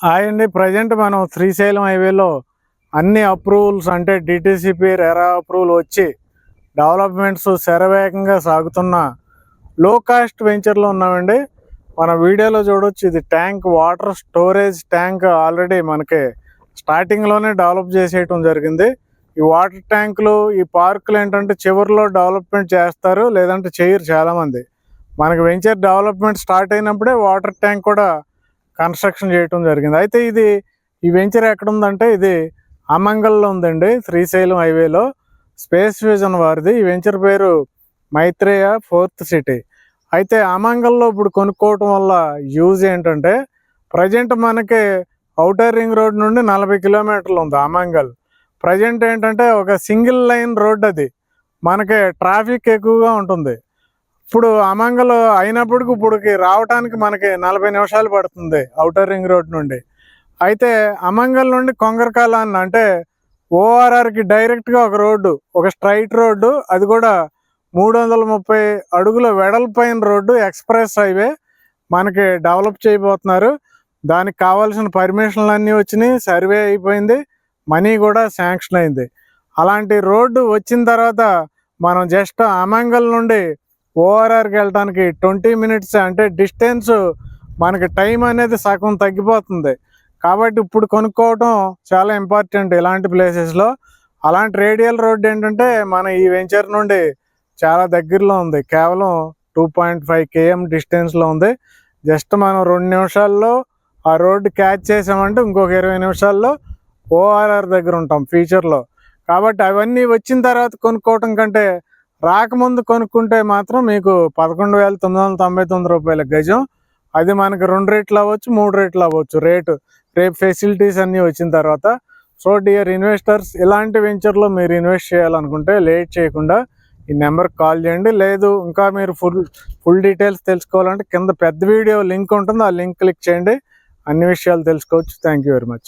Hi అండి present మనం శ్రీశైలం హైవేలో అన్ని అప్రూవల్స్ అంటే డిటీసీపీ రెరా అప్రూవల్ వచ్చి డెవలప్మెంట్స్ శరవేగంగా సాగుతున్న లో కాస్ట్ వెంచర్లో ఉన్నామండి. మన వీడియోలో చూడొచ్చు ఇది tank water storage tank already మనకి స్టార్టింగ్లోనే డెవలప్ చేసేయటం జరిగింది. ఈ వాటర్ ట్యాంకులు ఈ పార్కులు ఏంటంటే చివరిలో డెవలప్మెంట్ చేస్తారు లేదంటే చేయరు చాలామంది. మనకి వెంచర్ డెవలప్మెంట్ స్టార్ట్ అయినప్పుడే వాటర్ ట్యాంక్ కూడా కన్స్ట్రక్షన్ చేయటం జరిగింది. అయితే ఇది ఈ వెంచర్ ఎక్కడ ఉందంటే ఇది అమంగల్లో ఉందండి శ్రీశైలం హైవేలో. స్పేస్ విజన్ వారిది. ఈ వెంచర్ పేరు మైత్రేయ ఫోర్త్ సిటీ. అయితే అమంగల్లో ఇప్పుడు కొనుక్కోవటం వల్ల యూజ్ ఏంటంటే ప్రజెంట్ మనకి ఔటర్ రింగ్ రోడ్ నుండి నలభై కిలోమీటర్లు ఉంది అమంగల్. ప్రజెంట్ ఏంటంటే ఒక సింగిల్ లైన్ రోడ్ అది. మనకి ట్రాఫిక్ ఎక్కువగా ఉంటుంది. ఇప్పుడు అమంగల్ అయినప్పటికి ఇప్పుడుకి రావడానికి మనకి నలభై నిమిషాలు పడుతుంది అవుటర్ రింగ్ రోడ్ నుండి. అయితే అమంగల్ నుండి కొంగరకాలాన్ని అంటే ఓఆర్ఆర్కి డైరెక్ట్గా ఒక రోడ్డు ఒక స్ట్రైట్ రోడ్డు అది కూడా మూడు వందల ముప్పై అడుగుల వెడల్పైన రోడ్డు ఎక్స్ప్రెస్ హైవే మనకి డెవలప్ చేయబోతున్నారు. దానికి కావాల్సిన పర్మిషన్లు అన్నీ వచ్చినాయి సర్వే అయిపోయింది మనీ కూడా శాంక్షన్ అయింది. అలాంటి రోడ్డు వచ్చిన తర్వాత మనం జస్ట్ అమంగల్ నుండి ఓఆర్ఆర్కి వెళ్ళడానికి ట్వంటీ మినిట్స్ అంటే డిస్టెన్స్ మనకి టైం అనేది సగం తగ్గిపోతుంది. కాబట్టి ఇప్పుడు కొనుక్కోవటం చాలా ఇంపార్టెంట్ ఇలాంటి ప్లేసెస్లో. అలాంటి రేడియల్ రోడ్ ఏంటంటే మన ఈ వెంచర్ నుండి చాలా దగ్గరలో ఉంది. కేవలం టూ పాయింట్ ఫైవ్ కేఎం డిస్టెన్స్లో ఉంది. జస్ట్ మనం రెండు నిమిషాల్లో ఆ రోడ్డు క్యాచ్ చేసామంటే ఇంకొక ఇరవై నిమిషాల్లో ఓఆర్ఆర్ దగ్గర ఉంటాం ఫ్యూచర్లో. కాబట్టి అవన్నీ వచ్చిన తర్వాత కొనుక్కోవటం కంటే రాకముందు కొనుక్కుంటే మాత్రం మీకు పదకొండు వేల తొమ్మిది వందల తొంభై తొమ్మిది రూపాయల గజం. అది మనకి రెండు రేట్లు అవ్వచ్చు మూడు రేట్లు అవ్వచ్చు. రేటు రేపు ఫెసిలిటీస్ అన్నీ వచ్చిన తర్వాత. సో డియర్ ఇన్వెస్టర్స్ ఇలాంటి వెంచర్లో మీరు ఇన్వెస్ట్ చేయాలనుకుంటే లేట్ చేయకుండా ఈ నెంబర్కి కాల్ చేయండి. లేదు ఇంకా మీరు ఫుల్ ఫుల్ డీటెయిల్స్ తెలుసుకోవాలంటే కింద పెద్ద వీడియో లింక్ ఉంటుంది. ఆ లింక్ క్లిక్ చేయండి. అన్ని విషయాలు తెలుసుకోవచ్చు. Thank you very much